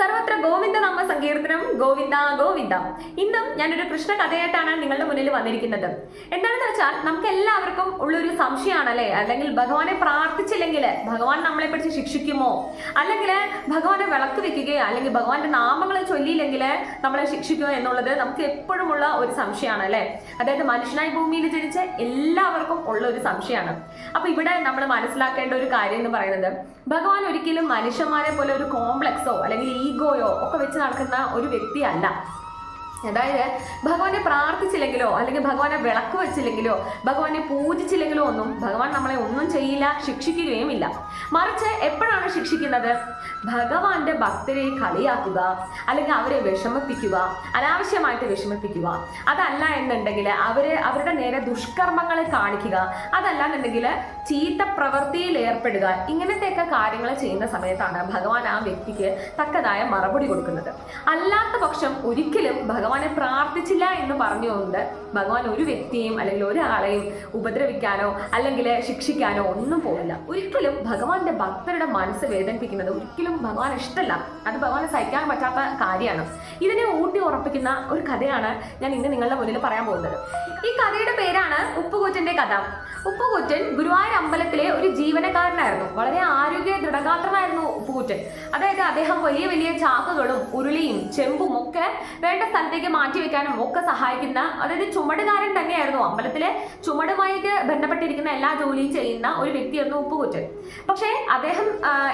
സർവത്ര ഗോവിന്ദ നാമ സങ്കീർത്തനം ഗോവിന്ദ ഗോവിന്ദ. ഇന്നും ഞാനൊരു കൃഷ്ണ കഥയായിട്ടാണ് നിങ്ങളുടെ മുന്നിൽ വന്നിരിക്കുന്നത്. എന്താണെന്ന് വെച്ചാൽ നമുക്ക് എല്ലാവർക്കും ഉള്ളൊരു സംശയമാണല്ലേ അല്ലെങ്കിൽ ഭഗവാനെ പ്രാർത്ഥിച്ചില്ലെങ്കിൽ ഭഗവാൻ നമ്മളെ പിടിച്ച് ശിക്ഷിക്കുമോ? അല്ലെങ്കിൽ ഭഗവാനെ വിളക്ക് വെക്കുകയോ അല്ലെങ്കിൽ ഭഗവാന്റെ നാമങ്ങൾ ചൊല്ലിയില്ലെങ്കിൽ നമ്മളെ ശിക്ഷിക്കുമോ എന്നുള്ളത് നമുക്ക് എപ്പോഴുമുള്ള ഒരു സംശയമാണ് അല്ലേ അതായത് മനുഷ്യനായി ഭൂമിയിൽ ജനിച്ച എല്ലാവർക്കും ഉള്ള ഒരു സംശയമാണ്. അപ്പൊ ഇവിടെ നമ്മൾ മനസ്സിലാക്കേണ്ട ഒരു കാര്യം എന്ന് പറയുന്നത് ഭഗവാൻ ഒരിക്കലും മനുഷ്യന്മാരെ പോലെ ഒരു കോംപ്ലക്സോ അല്ലെങ്കിൽ ഈഗോയോ ഒക്കെ വെച്ച് നടക്കുന്ന ഒരു വ്യക്തിയല്ല. അതായത് ഭഗവാനെ പ്രാർത്ഥിച്ചില്ലെങ്കിലോ അല്ലെങ്കിൽ ഭഗവാനെ വിളക്ക് വെച്ചില്ലെങ്കിലോ ഭഗവാനെ പൂജിച്ചില്ലെങ്കിലോ ഒന്നും ഭഗവാൻ നമ്മളെ ഒന്നും ചെയ്യില്ല ശിക്ഷിക്കുകയും ഇല്ല മറിച്ച് എപ്പോഴാണ് ശിക്ഷിക്കുന്നത്? ഭഗവാന്റെ ഭക്തരെ കളിയാക്കുക അല്ലെങ്കിൽ അവരെ വിഷമിപ്പിക്കുക അനാവശ്യമായിട്ട് വിഷമിപ്പിക്കുക. അതല്ല എന്നുണ്ടെങ്കിൽ അവരെ അവരുടെ നേരെ ദുഷ്കർമ്മങ്ങളെ കാണിക്കുക അതല്ല എന്നുണ്ടെങ്കിൽ ചീത്ത പ്രവൃത്തിയിൽ ഏർപ്പെടുക. ഇങ്ങനത്തെയൊക്കെ കാര്യങ്ങൾ ചെയ്യുന്ന സമയത്താണ് ഭഗവാൻ ആ വ്യക്തിക്ക് തക്കതായ മറുപടി കൊടുക്കുന്നത്. അല്ലാത്ത പക്ഷം ഒരിക്കലും ഭഗവാനെ പ്രാർത്ഥിച്ചില്ല എന്ന് പറഞ്ഞുകൊണ്ട് ഭഗവാൻ ഒരു വ്യക്തിയെയും അല്ലെങ്കിൽ ഒരാളെയും ഉപദ്രവിക്കാനോ അല്ലെങ്കിൽ ശിക്ഷിക്കാനോ ഒന്നും പോകില്ല ഒരിക്കലും ഭഗവാന്റെ ഭക്തരുടെ മനസ്സ് വേദനിപ്പിക്കുന്നത് ഒരിക്കലും ഭഗവാൻ ഇഷ്ടമല്ല. അത് ഭഗവാന് സഹിക്കാൻ പറ്റാത്ത കാര്യമാണ്. ഇതിനെ ഊട്ടി ഉറപ്പിക്കുന്ന ഒരു കഥയാണ് ഞാൻ ഇന്ന് നിങ്ങളുടെ മുന്നിൽ പറയാൻ പോകുന്നത്. ഈ കഥയുടെ പേരാണ് ഉപ്പുകൂറ്റന്റെ കഥ. ഉപ്പുകൂറ്റൻ ഗുരുവായൂർ അമ്പലത്തിലെ ഒരു ജീവനക്കാരനായിരുന്നു. വളരെ ആരോഗ്യ ദൃഢഗാത്രനായിരുന്നു ഉപ്പുകൂറ്റൻ. അതായത് അദ്ദേഹം വലിയ വലിയ ചാക്കുകളും ഉരുളിയും ചെമ്പും ഒക്കെ വേണ്ട സ്ഥലത്തേക്ക് മാറ്റി വെക്കാനും ഒക്കെ സഹായിക്കുന്ന അതായത് ചുമടുകാരൻ തന്നെയായിരുന്നു. അമ്പലത്തിലെ ചുമടുമായിട്ട് ബന്ധപ്പെട്ടിരിക്കുന്ന എല്ലാ ജോലിയും ചെയ്യുന്ന ഒരു വ്യക്തിയായിരുന്നു ഉപ്പുകുറ്റൻ. പക്ഷേ അദ്ദേഹം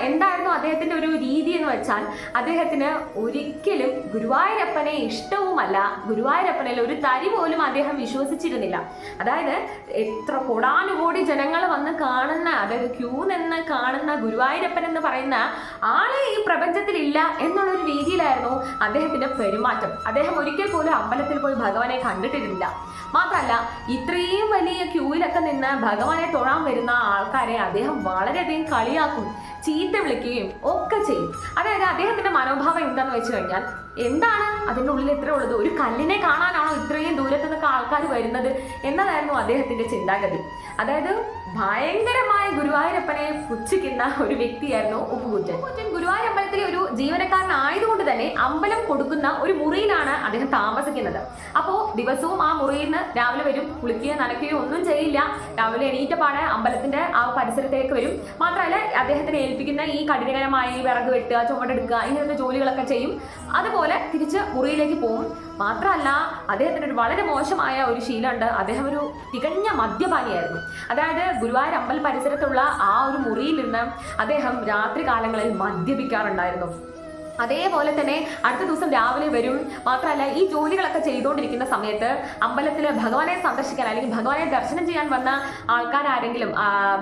എന്തായിരുന്നു അദ്ദേഹത്തിന്റെ ഒരു രീതി എന്ന് വെച്ചാൽ അദ്ദേഹത്തിന് ഒരിക്കലും ഗുരുവായൂരപ്പനെ ഇഷ്ടവുമല്ല. ഗുരുവായൂരപ്പനിൽ ഒരു തരി പോലും അദ്ദേഹം വിശ്വസിച്ചിരുന്നില്ല. അതായത് എത്ര കോടാനുകോടി ജനങ്ങൾ വന്ന് കാണുന്ന അതായത് ക്യൂ നിന്ന് കാണുന്ന ഗുരുവായൂരപ്പൻ എന്ന് പറയുന്ന ആളെ ഈ പ്രപഞ്ചത്തിലില്ല എന്നുള്ളൊരു രീതിയിലായിരുന്നു അദ്ദേഹത്തിന്റെ പെരുമാറ്റം. അദ്ദേഹം ഒരിക്കൽ പോലും അമ്പലത്തിൽ പോയി ഭഗവാനെ കണ്ടിട്ടിരുന്നില്ല. മാത്രമല്ല ഇത്രയും വലിയ ക്യൂവിലൊക്കെ നിന്ന് ഭഗവാനെ തൊഴാൻ വരുന്ന ആൾക്കാരെ അദ്ദേഹം വളരെയധികം കളിയാക്കും. ചീത്ത വിളിക്കുകയും ഒക്കെ ചെയ്യും. അതായത് അദ്ദേഹത്തിന്റെ മനോഭാവം എന്താന്ന് വെച്ച് കഴിഞ്ഞാൽ എന്താണ് അതിന്റെ ഉള്ളിൽ ഇത്ര ഉള്ളത്? ഒരു കല്ലിനെ കാണാനാണോ ഇത്രയും ദൂരത്തു നിന്നൊക്കെ ആൾക്കാർ വരുന്നത് എന്നതായിരുന്നു അദ്ദേഹത്തിന്റെ ചിന്താഗതി. അതായത് ഭയങ്കരമായ ഗുരുവായൂരപ്പനെ പുച്ഛിക്കുന്ന ഒരു വ്യക്തിയായിരുന്നു ഉപ്പുകുറ്റൻ. ഉപ്പുകുറ്റൻ ഗുരുവായൂരമ്പലത്തിലെ ഒരു ജീവനക്കാരനായതുകൊണ്ട് തന്നെ അമ്പലം കൊടുക്കുന്ന ഒരു മുറിയിലാണ് അദ്ദേഹം താമസിക്കുന്നത്. അപ്പോൾ ദിവസവും ആ മുറിയിൽ നിന്ന് രാവിലെ വരും കുളിക്കുകയോ നനയ്ക്കുകയോ ഒന്നും ചെയ്യില്ല. രാവിലെ എണീറ്റപ്പാടെ അമ്പലത്തിന്റെ ആ പരിസരത്തേക്ക് വരും. മാത്രമല്ല അദ്ദേഹത്തിന് ഏൽപ്പിക്കുന്ന ഈ കഠിനകരമായ വിറക് വെട്ടുക ചുമടെടുക്കുക ഇങ്ങനത്തെ ജോലികളൊക്കെ ചെയ്യും. അതുപോലെ തിരിച്ച് മുറിയിലേക്ക് പോകും മാത്രമല്ല അദ്ദേഹത്തിന് ഒരു വളരെ മോശമായ ഒരു ശീലമുണ്ട്. അദ്ദേഹം ഒരു തികഞ്ഞ മദ്യപാനിയായിരുന്നു. അതായത് ഗുരുവായൂർ അമ്പൽ പരിസരത്തുള്ള ആ ഒരു മുറിയിലിരുന്ന് അദ്ദേഹം രാത്രി കാലങ്ങളിൽ മദ്യപിക്കാറുണ്ടായിരുന്നു. അതേപോലെ തന്നെ അടുത്ത ദിവസം രാവിലെ വരും മാത്രമല്ല ഈ ജോലികളൊക്കെ ചെയ്തുകൊണ്ടിരിക്കുന്ന സമയത്ത് അമ്പലത്തിൽ ഭഗവാനെ സന്ദർശിക്കാൻ അല്ലെങ്കിൽ ഭഗവാനെ ദർശനം ചെയ്യാൻ വന്ന ആൾക്കാരാരെങ്കിലും ആരെങ്കിലും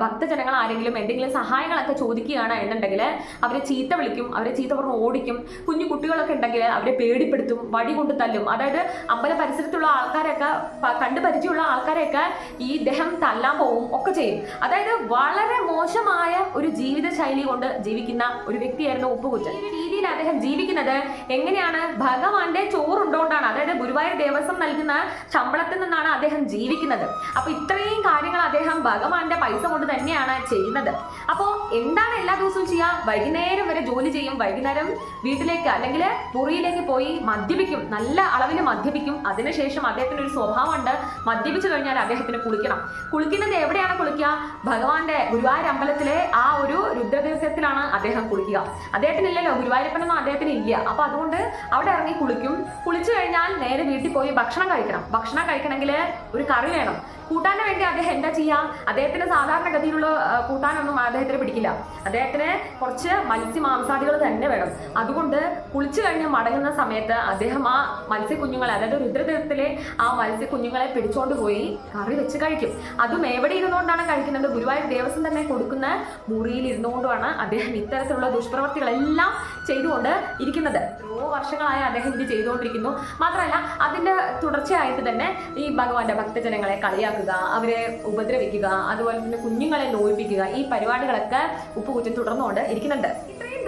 ഭക്തജനങ്ങൾ ആരെങ്കിലും എന്തെങ്കിലും സഹായങ്ങളൊക്കെ ചോദിക്കുകയാണ് എന്നുണ്ടെങ്കിൽ അവരെ ചീത്ത വിളിക്കും അവരെ ചീത്ത പറഞ്ഞ് ഓടിക്കും. കുഞ്ഞു കുട്ടികളൊക്കെ ഉണ്ടെങ്കിൽ അവരെ പേടിപ്പെടുത്തും വടി കൊണ്ട് തല്ലും. അതായത് അമ്പല പരിസരത്തുള്ള ആൾക്കാരൊക്കെ കണ്ടു പരിചയമുള്ള ആൾക്കാരെയൊക്കെ ഈ ഇദ്ദേഹം തല്ലാൻ പോവും ഒക്കെ ചെയ്യും. അതായത് വളരെ മോശമായ ഒരു ജീവിത ശൈലി കൊണ്ട് ജീവിക്കുന്ന ഒരു വ്യക്തിയായിരുന്നു ഉപ്പുകുറ്റൻ. ഈ രീതിയിൽ അദ്ദേഹം ജീവിക്കുന്നത്? എങ്ങനെയാണ്? ഭഗവാന്റെ ചോറുണ്ടോണ്ടാണ്. അതായത് ഗുരുവായൂർ ദേവസ്വം നൽകുന്ന ശമ്പളത്തിൽ നിന്നാണ് അദ്ദേഹം ജീവിക്കുന്നത്. അപ്പൊ ഇത്രയും കാര്യങ്ങൾ അദ്ദേഹം ഭഗവാന്റെ പൈസ കൊണ്ട് തന്നെയാണ് ചെയ്യുന്നത്. അപ്പോൾ എന്താണ് എല്ലാ ദിവസവും ചെയ്യുക വൈകുന്നേരം വരെ ജോലി ചെയ്യും. വൈകുന്നേരം വീട്ടിലേക്ക് അല്ലെങ്കിൽ മുറിയിലേക്ക് പോയി മദ്യപിക്കും. നല്ല അളവിൽ മദ്യപിക്കും. അതിനുശേഷം അദ്ദേഹത്തിന് ഒരു സ്വഭാവമുണ്ട്. മദ്യപിച്ചു കഴിഞ്ഞാൽ അദ്ദേഹത്തിന് കുളിക്കണം. കുളിക്കുന്നത് എവിടെയാണ് കുളിക്കുക? ഭഗവാന്റെ ഗുരുവായൂർ അമ്പലത്തിലെ ആ ഒരു രുദ്രതീർത്ഥത്തിലാണ് അദ്ദേഹം കുളിക്കുക. അദ്ദേഹത്തിനില്ലല്ലോ ഗുരുവായൂരപ്പനൊന്നും അദ്ദേഹത്തിന് ഇല്ല അപ്പൊ അതുകൊണ്ട് അവിടെ ഇറങ്ങി കുളിക്കും. കുളിച്ചു കഴിഞ്ഞാൽ നേരെ വീട്ടിൽ പോയി ഭക്ഷണം കഴിക്കണം. ഭക്ഷണം കഴിക്കണമെങ്കിൽ ഒരു കറി വേണം. കൂട്ടാന് വേണ്ടി അദ്ദേഹം എന്താ ചെയ്യുക അദ്ദേഹത്തിന് സാധാരണ ഗതിയിലുള്ള കൂട്ടാനൊന്നും അദ്ദേഹത്തിന് പിടിക്കില്ല. അദ്ദേഹത്തിന് കുറച്ച് മത്സ്യമാംസാദികൾ തന്നെ വേണം. അതുകൊണ്ട് കുളിച്ചു കഴിഞ്ഞ് മടങ്ങുന്ന സമയത്ത് അദ്ദേഹം ആ മത്സ്യക്കുഞ്ഞുങ്ങളെ അതായത് രുദ്രതീർത്ഥത്തിലെ ആ മത്സ്യക്കുഞ്ഞുങ്ങളെ പിടിച്ചോണ്ട് പോയി കറി വെച്ച് കഴിക്കും. അതും എവിടെ ഇരുന്നുകൊണ്ടാണ് കഴിക്കുന്നത്? ഗുരുവായൂർ ദേവസ്വം തന്നെ കൊടുക്കുന്ന മുറിയിൽ ഇരുന്നുകൊണ്ടുമാണ് അദ്ദേഹം ഇത്തരത്തിലുള്ള ദുഷ്പ്രവർത്തികളെല്ലാം ചെയ്തുകൊണ്ട് ഇരിക്കുന്നത്. എത്രയോ വർഷങ്ങളായി അദ്ദേഹം ഇത് ചെയ്തുകൊണ്ടിരിക്കുന്നു. മാത്രമല്ല അതിന്റെ തുടർച്ചയായിട്ട് തന്നെ ഈ ഭഗവാന്റെ ഭക്തജനങ്ങളെ കളിയാക്കുക അവരെ ഉപദ്രവിക്കുക അതുപോലെ തന്നെ കുഞ്ഞുങ്ങളെ നോയിപ്പിക്കുക ഈ പരിപാടികളൊക്കെ ഉപ്പുകുറ്റൻ തുടർന്നുകൊണ്ട് ഇരിക്കുന്നുണ്ട്.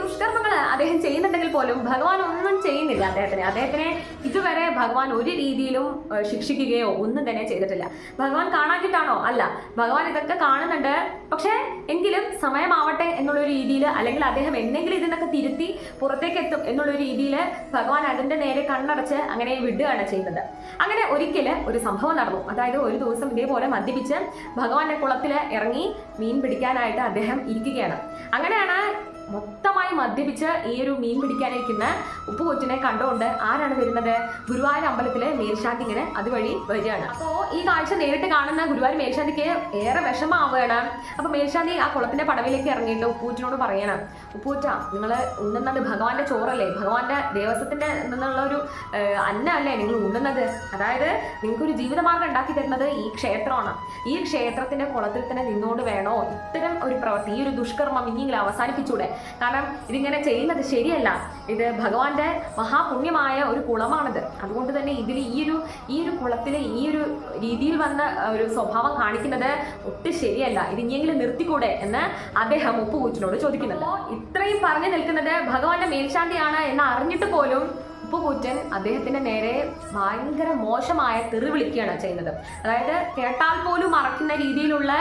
ദുഷ്കർമ്മങ്ങൾ അദ്ദേഹം ചെയ്യുന്നുണ്ടെങ്കിൽ പോലും ഭഗവാൻ ഒന്നും ചെയ്യുന്നില്ല അദ്ദേഹത്തിന്. അദ്ദേഹത്തിനെ ഇതുവരെ ഭഗവാൻ ഒരു രീതിയിലും ശിക്ഷിക്കുകയോ ഒന്നും തന്നെ ചെയ്തിട്ടില്ല. ഭഗവാൻ കാണാക്കിട്ടാണോ അല്ല. ഭഗവാൻ ഇതൊക്കെ കാണുന്നുണ്ട്. പക്ഷേ എങ്കിലും സമയമാവട്ടെ എന്നുള്ള രീതിയിൽ അല്ലെങ്കിൽ അദ്ദേഹം എന്തെങ്കിലും ഇതിനൊക്കെ തിരുത്തി പുറത്തേക്ക് എത്തും എന്നുള്ള രീതിയിൽ ഭഗവാൻ അടന്റെ നേരെ കണ്ണടച്ച് അങ്ങനെ വിടുകയാണ് ചെയ്യുന്നത്. അങ്ങനെ ഒരിക്കൽ ഒരു സംഭവം നടന്നു. അതായത് ഒരു ദിവസം ഇതേപോലെ മദ്യപിച്ച് ഭഗവാന്റെ കുളത്തിൽ ഇറങ്ങി മീൻ പിടിക്കാനായിട്ട് അദ്ദേഹം ഇരിക്കുകയാണ്. അങ്ങനെയാണ് മൊത്തമായി മദ്യപിച്ച് ഈ ഒരു മീൻ പിടിക്കാനിരിക്കുന്ന ഉപ്പുകൊച്ചിനെ കണ്ടുകൊണ്ട് ആരാണ് വരുന്നത്? ഗുരുവായൂർ അമ്പലത്തിലെ മേൽശാന്തിങ്ങനെ അതുവഴി വരികയാണ്. അപ്പോൾ ഈ കാഴ്ച നേരിട്ട് കാണുന്ന ഗുരുവായൂർ മേൽശാന്തിക്ക് ഏറെ വിഷമാവുകയാണ് അപ്പോൾ മേൽശാന്തി ആ കുളത്തിന്റെ പടവിലേക്ക് ഇറങ്ങിയിട്ട് ഉപ്പൂറ്റിനോട് പറയണം ഉപ്പൂറ്റ നിങ്ങൾ ഉണ്ണുന്നത് ഭഗവാന്റെ ചോറല്ലേ? ഭഗവാന്റെ ദേവസ്വത്തിന്റെ നിന്നുള്ള ഒരു അന്നല്ലേ നിങ്ങൾ ഉണ്ണുന്നത്? അതായത് നിങ്ങൾക്കൊരു ജീവിതമാർഗം ഉണ്ടാക്കി തരുന്നത് ഈ ക്ഷേത്രമാണ്. ഈ ക്ഷേത്രത്തിന്റെ കുളത്തിൽ തന്നെ നിന്നോട് വേണോ? ഇത്തരം ഒരു പ്രവൃത്തി ഈ ഒരു ദുഷ്കർമ്മം ഇനിയെങ്കിലും അവസാനിപ്പിച്ചൂടെ? കാരണം ഇതിങ്ങനെ ചെയ്യുന്നത് ശരിയല്ല. ഇത് ഭഗവാന്റെ മഹാപുണ്യമായ ഒരു കുളമാണിത്. അതുകൊണ്ട് തന്നെ ഇതിൽ ഈ ഒരു ഈ ഒരു കുളത്തിൽ ഈ ഒരു രീതിയിൽ വന്ന ഒരു സ്വഭാവം കാണിക്കുന്നത് ഒട്ടും ശരിയല്ല. ഇത് ഇനിയെങ്കിലും നിർത്തിക്കൂടെ എന്ന് അദ്ദേഹം ഉപ്പുകൂച്ചിനോട് ചോദിക്കുന്നുണ്ട്. ഇത്രയും പറഞ്ഞു നിൽക്കുന്നത് ഭഗവാന്റെ മേൽശാന്തിയാണ് എന്ന് അറിഞ്ഞിട്ട് പോലും ഉപ്പുകൂറ്റൻ അദ്ദേഹത്തിന്റെ നേരെ ഭയങ്കര മോശമായ തെറി വിളിക്കുകയാണ് ചെയ്യുന്നത്. അതായത് കേട്ടാൽ പോലും മറക്കുന്ന രീതിയിലുള്ള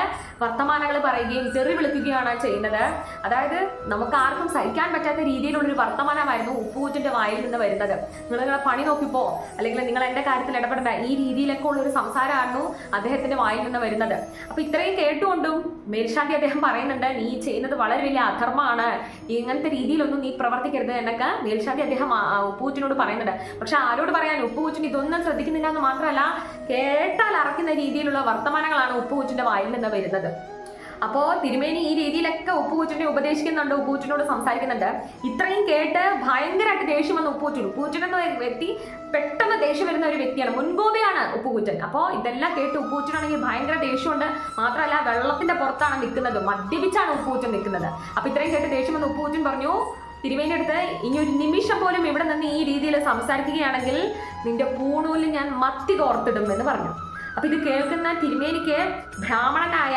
വർത്തമാനങ്ങൾ പറയുകയും തെറി വിളിക്കുകയാണ് ചെയ്യുന്നത്. അതായത് നമുക്ക് ആർക്കും സഹിക്കാൻ പറ്റാത്ത രീതിയിലുള്ള ഒരു വർത്തമാനമായിരുന്നു ഉപ്പുകൂറ്റിന്റെ വായിൽ നിന്ന് വരുന്നത്. നിങ്ങൾ നിങ്ങളെ പണി നോക്കിപ്പോ അല്ലെങ്കിൽ നിങ്ങൾ എന്റെ കാര്യത്തിൽ ഇടപെടേണ്ട ഈ രീതിയിലൊക്കെ ഉള്ള ഒരു സംസാരമായിരുന്നു അദ്ദേഹത്തിന്റെ വായിൽ നിന്ന് വരുന്നത്. അപ്പൊ ഇത്രയും കേട്ടുകൊണ്ടും മേൽശാന്തി അദ്ദേഹം പറയുന്നുണ്ട് നീ ചെയ്യുന്നത് വളരെ വലിയ അധർമ്മമാണ്. ഇങ്ങനത്തെ രീതിയിലൊന്നും നീ പ്രവർത്തിക്കരുത് എന്നൊക്കെ മേൽശാന്തി അദ്ദേഹം ഉപ്പുകൂറ്റിനോട് പറയുന്നുണ്ട്. പക്ഷെ ആരോട് പറയാൻ ഉപ്പുകൂറ്റിന് ഇതൊന്നും ശ്രദ്ധിക്കുന്നില്ല എന്ന് മാത്രമല്ല കേട്ടാൽ അറക്കുന്ന രീതിയിലുള്ള വർത്തമാനങ്ങളാണ് ഉപ്പുകൂറ്റിന്റെ വായിൽ നിന്ന് വരുന്നത്. അപ്പോ തിരുമേനി ഈ രീതിയിലൊക്കെ ഉപ്പുപൂച്ചനെ ഉപദേശിക്കുന്നുണ്ട് ഉപ്പൂച്ചനോട് സംസാരിക്കുന്നുണ്ട്. ഇത്രയും കേട്ട് ഭയങ്കരമായിട്ട് ദേഷ്യം വന്ന ഉപ്പൂറ്റൻ ഉപ്പൂറ്റൻ എന്ന വ്യക്തി പെട്ടെന്ന് ദേഷ്യം വരുന്ന ഒരു വ്യക്തിയാണ്. മുൻകോപിയാണ് ഉപ്പുകൂറ്റൻ അപ്പോൾ ഇതെല്ലാം കേട്ട് ഉപ്പൂറ്റനാണെങ്കിൽ ഭയങ്കര ദേഷ്യമുണ്ട്. മാത്രമല്ല വെള്ളത്തിന്റെ പുറത്താണ് നിൽക്കുന്നത്. മദ്യപിച്ചാണ് ഉപ്പൂറ്റൻ നിൽക്കുന്നത്. അപ്പൊ ഇത്രയും കേട്ട് ദേഷ്യം വന്ന ഉപ്പൂറ്റൻ പറഞ്ഞു തിരുമേനി അടുത്ത് ഇനി ഒരു നിമിഷം പോലും ഇവിടെ നിന്ന് ഈ രീതിയിൽ സംസാരിക്കുകയാണെങ്കിൽ നിന്റെ പൂണൂലിൽ ഞാൻ മത്തി കോർത്തിടും എന്ന് പറഞ്ഞു. അപ്പൊ ഇത് കേൾക്കുന്ന തിരുമേനിക്ക് ബ്രാഹ്മണനായ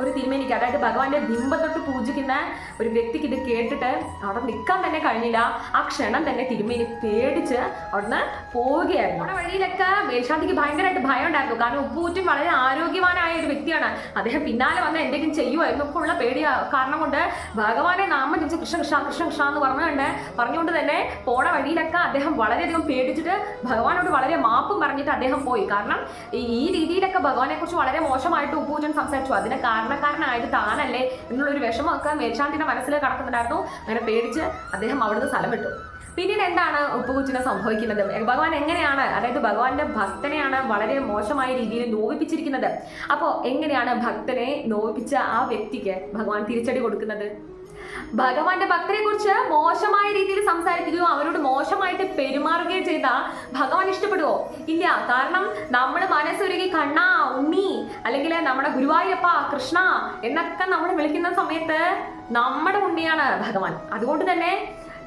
ഒരു തിരുമേനിക്ക് അതായത് ഭഗവാന്റെ ബിംബത്തൊട്ട് പൂജിക്കുന്ന ഒരു വ്യക്തിക്ക് ഇത് കേട്ടിട്ട് അവിടെ നിൽക്കാൻ തന്നെ കഴിഞ്ഞില്ല ആ ക്ഷണം തന്നെ തിരുമേനി പേടിച്ച് അവിടുന്ന് പോവുകയായിരുന്നു. അവിടെ വഴിയിലൊക്കെ മേൽശാന്തിക്ക് ഭയങ്കരമായിട്ട് ഭയം ഉണ്ടായിരുന്നു. കാരണം ഉപ്പൂറ്റും വളരെ ആരോഗ്യവാനായ ഒരു വ്യക്തിയാണ്. അദ്ദേഹം പിന്നാലെ വന്ന് എന്തെങ്കിലും ചെയ്യുമായിരുന്നു. ഇപ്പോൾ ഉള്ള പേടി കാരണം കൊണ്ട് ഭഗവാനെ നാമം ജനിച്ച കൃഷ്ണ കൃഷ്ണ കൃഷ്ണ കൃഷ്ണ എന്ന് പറഞ്ഞുകൊണ്ട് പറഞ്ഞുകൊണ്ട് തന്നെ പോണ വഴിയിലൊക്കെ അദ്ദേഹം വളരെയധികം പേടിച്ചിട്ട് ഭഗവാനോട് വളരെ മാപ്പും പറഞ്ഞിട്ട് അദ്ദേഹം പോയി. കാരണം ഈ രീതിയിലൊക്കെ ഭഗവാനെ കുറിച്ച് വളരെ മോശമായിട്ട് ഉപ്പൂറ്റൻ സംസാരിച്ചു. അതിന് കാരണക്കാരനായത് താനല്ലേ എന്നുള്ളൊരു വിഷമമൊക്കെ മേൽശാന്തിന്റെ മനസ്സിൽ കടക്കുന്നുണ്ടായിരുന്നു. അങ്ങനെ പേടിച്ച് അദ്ദേഹം അവിടുന്ന് സ്ഥലം വിട്ടു. പിന്നീട് എന്താണ് ഉപ്പുകുച്ചിന് സംഭവിക്കുന്നത്? ഭഗവാൻ എങ്ങനെയാണ് അതായത് ഭഗവാന്റെ ഭക്തനെയാണ് വളരെ മോശമായ രീതിയിൽ നോവിപ്പിച്ചിരിക്കുന്നത്? അപ്പോൾ എങ്ങനെയാണ് ഭക്തനെ നോവിപ്പിച്ച ആ വ്യക്തിക്ക് ഭഗവാൻ തിരിച്ചടി കൊടുക്കുന്നത്? ഭഗവാന്റെ ഭക്തരെ കുറിച്ച് മോശമായ രീതിയിൽ സംസാരിക്കുകയോ അവരോട് മോശമായിട്ട് പെരുമാറുകയോ ചെയ്ത ഭഗവാൻ ഇഷ്ടപ്പെടുവോ? ഇല്ല. കാരണം നമ്മൾ മനസ്സൊരുക്കി കണ്ണാ ഉണ്ണി അല്ലെങ്കിൽ നമ്മുടെ ഗുരുവായൂരപ്പ കൃഷ്ണ എന്നൊക്കെ നമ്മൾ വിളിക്കുന്ന സമയത്ത് നമ്മുടെ ഉണ്ണിയാണ് ഭഗവാൻ. അതുകൊണ്ട് തന്നെ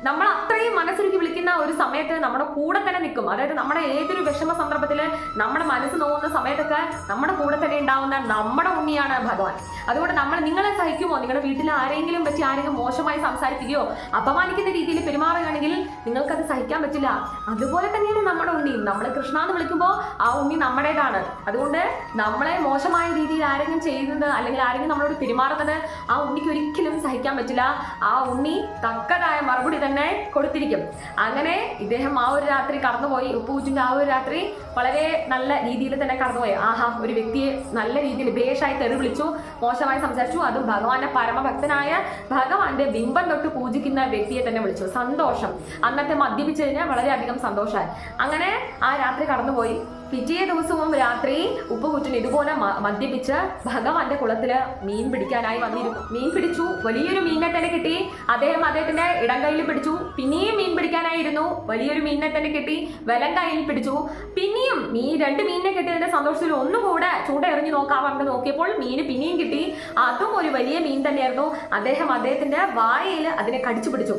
നമ്മൾ അത്രയും മനസ്സൊരുക്കി വിളിക്കുന്ന ഒരു സമയത്ത് നമ്മുടെ കൂടെ തന്നെ നിൽക്കും. അതായത് നമ്മുടെ ഏതൊരു വിഷമ സന്ദർഭത്തിൽ നമ്മുടെ മനസ്സ് നോക്കുന്ന സമയത്തൊക്കെ നമ്മുടെ കൂടെ തന്നെ ഉണ്ടാവുന്ന നമ്മുടെ ഉണ്ണിയാണ് ഭഗവാൻ. അതുകൊണ്ട് നമ്മൾ നിങ്ങളെ സഹിക്കുമോ? നിങ്ങളുടെ വീട്ടിൽ ആരെങ്കിലും പറ്റി ആരെങ്കിലും മോശമായി സംസാരിക്കുകയോ അപമാനിക്കുന്ന രീതിയിൽ പെരുമാറുകയാണെങ്കിൽ നിങ്ങൾക്കത് സഹിക്കാൻ പറ്റില്ല. അതുപോലെ തന്നെയാണ് നമ്മുടെ ഉണ്ണിയും. നമ്മൾ കൃഷ്ണ എന്ന് വിളിക്കുമ്പോൾ ആ ഉണ്ണി നമ്മുടേതാണ്. അതുകൊണ്ട് നമ്മളെ മോശമായ രീതിയിൽ ആരെങ്കിലും ചെയ്യുന്നത് അല്ലെങ്കിൽ ആരെങ്കിലും നമ്മളോട് പെരുമാറുന്നത് ആ ഉണ്ണിക്ക് ഒരിക്കലും സഹിക്കാൻ പറ്റില്ല. ആ ഉണ്ണി തക്കതായ മറുപടി തന്നെ കൊടുത്തിരിക്കും. അങ്ങനെ ഇദ്ദേഹം ആ ഒരു രാത്രി കടന്നുപോയി. ഉപ്പുപൂജിന്റെ ആ ഒരു രാത്രി വളരെ നല്ല രീതിയിൽ തന്നെ കടന്നുപോയി. ആഹാ ഒരു വ്യക്തിയെ നല്ല രീതിയിൽ ഭേഷായി തെറി വിളിച്ചു മോശമായി സംസാരിച്ചു. അതും ഭഗവാന്റെ പരമഭക്തനായ ഭഗവാന്റെ ബിംബം തൊട്ട് പൂജിക്കുന്ന വ്യക്തിയെ തന്നെ വിളിച്ചു. സന്തോഷം. അന്നത്തെ മദ്യപിച്ചതിന് വളരെയധികം സന്തോഷമായി. അങ്ങനെ ആ രാത്രി കടന്നുപോയി. പിറ്റേ ദിവസവും രാത്രി ഉപ്പുകുറ്റൻ ഇതുപോലെ മദ്യപിച്ച് ഭഗവാന്റെ കുളത്തിൽ മീൻ പിടിക്കാനായി വന്നിരുന്നു. മീൻ പിടിച്ചു. വലിയൊരു മീനിനെ തന്നെ കിട്ടി. അദ്ദേഹം അദ്ദേഹത്തിന്റെ ഇടം കയ്യിൽ പിടിച്ചു. പിന്നെയും മീൻ പിടിക്കാനായിരുന്നു. വലിയൊരു മീനിനെ തന്നെ കിട്ടി. വലം കയ്യിൽ പിടിച്ചു. പിന്നെയും മീൻ രണ്ട് മീനിനെ കിട്ടിയതിന്റെ സന്തോഷത്തിൽ ഒന്നുകൂടെ ചൂണ്ട എറിഞ്ഞു നോക്കാൻ നോക്കിയപ്പോൾ മീന് പിന്നെയും കിട്ടി. അതും ഒരു വലിയ മീൻ തന്നെയായിരുന്നു. അദ്ദേഹം അദ്ദേഹത്തിന്റെ വായയിൽ അതിനെ കടിച്ചു പിടിച്ചു.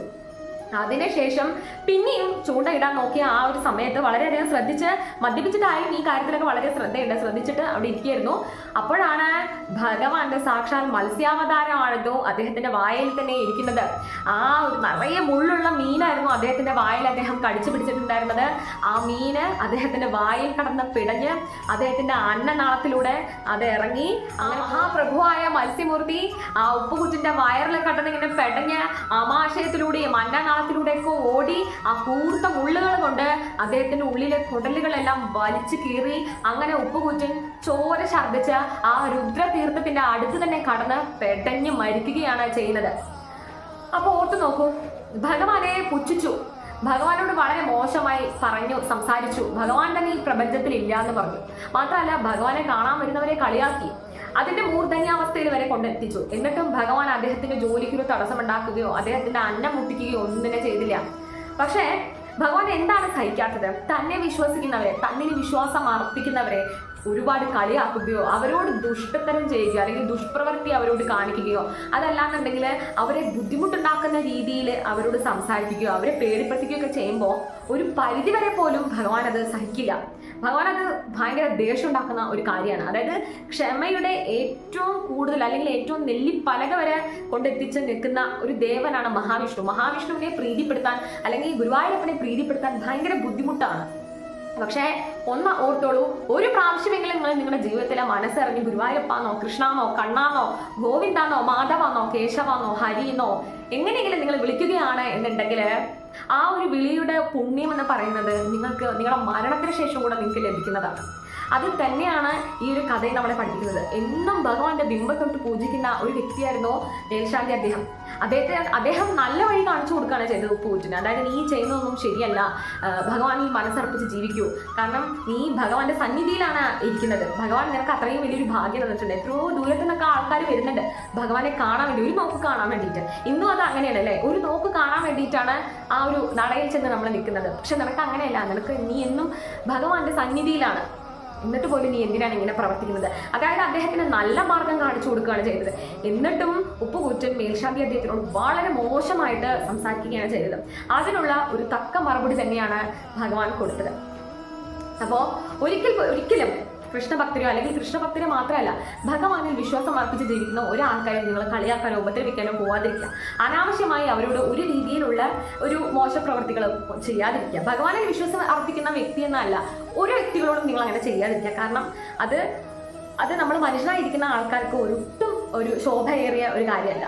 അതിനുശേഷം പിന്നെയും ചൂണ്ട ഇടാൻ നോക്കിയ ആ ഒരു സമയത്ത് വളരെയധികം ശ്രദ്ധിച്ച് മദ്യപിച്ചിട്ടായും ഈ കാര്യത്തിലൊക്കെ വളരെ ശ്രദ്ധയുണ്ട്. ശ്രദ്ധിച്ചിട്ട് അവിടെ ഇരിക്കുകയായിരുന്നു. അപ്പോഴാണ് ഭഗവാന്റെ സാക്ഷാൽ മത്സ്യാവതാരമാണല്ലോ അദ്ദേഹത്തിന്റെ വായിൽ തന്നെ ഇരിക്കുന്നത്. ആ ഒരു നിറയെ മുള്ളുള്ള മീനായിരുന്നു അദ്ദേഹത്തിന്റെ വായിൽ അദ്ദേഹം കടിച്ചു പിടിച്ചിട്ടുണ്ടായിരുന്നത്. ആ മീന് അദ്ദേഹത്തിന്റെ വായിൽ കടന്ന് പിടഞ്ഞ് അദ്ദേഹത്തിന്റെ അന്നനാളത്തിലൂടെ അത് ഇറങ്ങി മഹാപ്രഭുവായ മത്സ്യമൂർത്തി ആ ഉപ്പുകുറ്റിന്റെ വയറിൽ കടന്ന് ഇങ്ങനെ പെടഞ്ഞ് ആമാശയത്തിലൂടെയും അന്നനാളത്തിലൂടെയൊക്കെ ഓടി ആ കൂർത്ത മുള്ളുകൾ കൊണ്ട് അദ്ദേഹത്തിന്റെ ഉള്ളിലെ കുടലുകളെല്ലാം വലിച്ചു കീറി അങ്ങനെ ഉപ്പുകുറ്റൻ ചോര ഛർദ്ദിച്ച് ആ രുദ്രതീർത്ഥത്തിന്റെ അടുത്ത് തന്നെ കടന്ന് പെടഞ്ഞ് മരിക്കുകയാണ് ചെയ്യുന്നത്. അപ്പൊ ഓർത്തു നോക്കൂ ഭഗവാനെ പുച്ഛിച്ചു. ഭഗവാനോട് വളരെ മോശമായി പറഞ്ഞു സംസാരിച്ചു. ഭഗവാൻ തന്നെ ഈ പ്രപഞ്ചത്തിൽ ഇല്ല എന്ന് പറഞ്ഞു. മാത്രമല്ല ഭഗവാനെ കാണാൻ വരുന്നവരെ കളിയാക്കി. അതിന്റെ മൂർധന്യാവസ്ഥയിൽ വരെ കൊണ്ടെത്തിച്ചു. എന്നിട്ടും ഭഗവാൻ അദ്ദേഹത്തിന്റെ ജോലിക്കൊരു തടസ്സമുണ്ടാക്കുകയോ അദ്ദേഹത്തിന്റെ അന്നം മുട്ടിക്കുകയോ ഒന്നും തന്നെ ചെയ്തില്ല. പക്ഷേ ഭഗവാൻ എന്താണ് സഹിക്കാത്തത്? തന്നെ വിശ്വസിക്കുന്നവരെ തന്നിന് വിശ്വാസം അർപ്പിക്കുന്നവരെ ഒരുപാട് കളിയാക്കുകയോ അവരോട് ദുഷ്ടത്തരം ചെയ്യുകയോ അല്ലെങ്കിൽ ദുഷ്പ്രവൃത്തി അവരോട് കാണിക്കുകയോ അതല്ലാന്നുണ്ടെങ്കിൽ അവരെ ബുദ്ധിമുട്ടുണ്ടാക്കുന്ന രീതിയിൽ അവരോട് സംസാരിക്കുകയോ അവരെ പേടിപ്പെടുത്തുകയോ ഒക്കെ ചെയ്യുമ്പോൾ ഒരു പരിധിവരെ പോലും ഭഗവാൻ അത് സഹിക്കില്ല. ഭഗവാൻ അത് ഭയങ്കര ദേഷ്യം ഉണ്ടാക്കുന്ന ഒരു കാര്യമാണ്. അതായത് ക്ഷമയുടെ ഏറ്റവും കൂടുതൽ അല്ലെങ്കിൽ ഏറ്റവും നെല്ലിപ്പലക വരെ കൊണ്ടെത്തിച്ച് നിൽക്കുന്ന ഒരു ദേവനാണ് മഹാവിഷ്ണു. മഹാവിഷ്ണുവിനെ പ്രീതിപ്പെടുത്താൻ അല്ലെങ്കിൽ ഗുരുവായൂരപ്പനെ പ്രീതിപ്പെടുത്താൻ ഭയങ്കര ബുദ്ധിമുട്ടാണ്. പക്ഷേ ഒന്ന് ഓർത്തോളൂ ഒരു പ്രാവശ്യമെങ്കിലും നിങ്ങൾ നിങ്ങളുടെ ജീവിതത്തിലെ മനസ്സിറങ്ങി ഗുരുവായൂരപ്പാന്നോ കൃഷ്ണാന്നോ കണ്ണാന്നോ ഗോവിന്ദാന്നോ മാധവാന്നോ കേശവാന്നോ ഹരിന്നോ എങ്ങനെയെങ്കിലും നിങ്ങൾ വിളിക്കുകയാണ് എന്നുണ്ടെങ്കിൽ ആ ഒരു വിളിയുടെ പുണ്യം എന്ന് പറയുന്നത് നിങ്ങൾക്ക് നിങ്ങളുടെ മരണത്തിന് ശേഷം കൂടെ നിങ്ങൾക്ക് ലഭിക്കുന്നതാണ്. അത് തന്നെയാണ് ഈ ഒരു കഥയെ നമ്മളെ പഠിക്കുന്നത് എന്നും ഭഗവാന്റെ ബിംബം തൊട്ട് പൂജിക്കുന്ന ഒരു വ്യക്തിയായിരുന്നു മേൽശാന്തി അദ്ദേഹം. അദ്ദേഹത്തെ അദ്ദേഹം നല്ല വഴി കാണിച്ചു കൊടുക്കുകയാണ് ചെയ്തത് പൂറ്റിന് അതായത് നീ ചെയ്യുന്നതൊന്നും ശരിയല്ല. ഭഗവാൻ നീ മനസ്സർപ്പിച്ച് ജീവിക്കൂ. കാരണം നീ ഭഗവാന്റെ സന്നിധിയിലാണ് ഇരിക്കുന്നത്. ഭഗവാൻ നിനക്ക് അത്രയും വലിയൊരു ഭാഗ്യം തന്നിട്ടുണ്ട്. എത്രയോ ദൂരത്തു നിന്നൊക്കെ ആൾക്കാർ വരുന്നുണ്ട്. ഭഗവാനെ കാണാൻ വേണ്ടി ഒരു നോക്ക് കാണാൻ വേണ്ടിയിട്ട്. ഇന്നും അത് അങ്ങനെയാണ് അല്ലേ? ഒരു നോക്ക് കാണാൻ വേണ്ടിയിട്ടാണ് ആ ഒരു നടയിൽ ചെന്ന് നമ്മൾ നിൽക്കുന്നത്. പക്ഷെ നിനക്ക് അങ്ങനെയല്ല. നിനക്ക് നീ എന്നും ഭഗവാന്റെ സന്നിധിയിലാണ്. എന്നിട്ട് പോലും നീ എന്തിനാണ് ഇങ്ങനെ പ്രവർത്തിക്കുന്നത്? അതായത് അദ്ദേഹത്തിന് നല്ല മാർഗം കാണിച്ചു കൊടുക്കുകയാണ് ചെയ്തത്. എന്നിട്ടും ഉപ്പുകൂറ്റൻ മേൽശാന്തി അദ്ദേഹത്തിനോട് വളരെ മോശമായിട്ട് സംസാരിക്കുകയാണ് ചെയ്തത്. അതിനുള്ള ഒരു തക്ക മറുപടി തന്നെയാണ് ഭഗവാൻ കൊടുത്തത്. അപ്പോൾ ഒരിക്കൽ ഒരിക്കലും കൃഷ്ണഭക്തരോ അല്ലെങ്കിൽ കൃഷ്ണഭക്തരെ മാത്രമല്ല ഭഗവാനിൽ വിശ്വാസം അർപ്പിച്ച് ജീവിക്കുന്ന ഒരാൾക്കാരെ നിങ്ങൾ കളിയാക്കാനോ ഉപദ്രവിക്കാനോ പോവാതിരിക്കുക. അനാവശ്യമായി അവരോട് ഒരു രീതിയിലുള്ള ഒരു മോശ പ്രവർത്തികൾ ചെയ്യാതിരിക്കുക. ഭഗവാനിൽ വിശ്വാസം അർപ്പിക്കുന്ന വ്യക്തി എന്നല്ല ഒരു വ്യക്തികളോടും നിങ്ങൾ അങ്ങനെ ചെയ്യാതിരിക്കുക. കാരണം അത് അത് നമ്മൾ മനുഷ്യനായിരിക്കുന്ന ആൾക്കാർക്ക് ഒട്ടും ഒരു ശോഭയേറിയ ഒരു കാര്യമല്ല.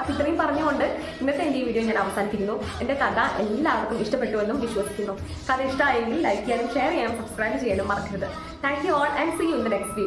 അപ്പം ഇത്രയും പറഞ്ഞുകൊണ്ട് ഇന്നത്തെ എന്റെ ഈ വീഡിയോ ഞാൻ അവസാനിപ്പിക്കുന്നു. എന്റെ കഥ എല്ലാവർക്കും ഇഷ്ടപ്പെട്ടുവെന്നും വിശ്വസിക്കുന്നു. കഥ ഇഷ്ടമായെങ്കിൽ ലൈക്ക് ചെയ്യാനും ഷെയർ ചെയ്യാനും സബ്സ്ക്രൈബ് ചെയ്യാനും മറക്കരുത്. Thank you all and see you in the next video.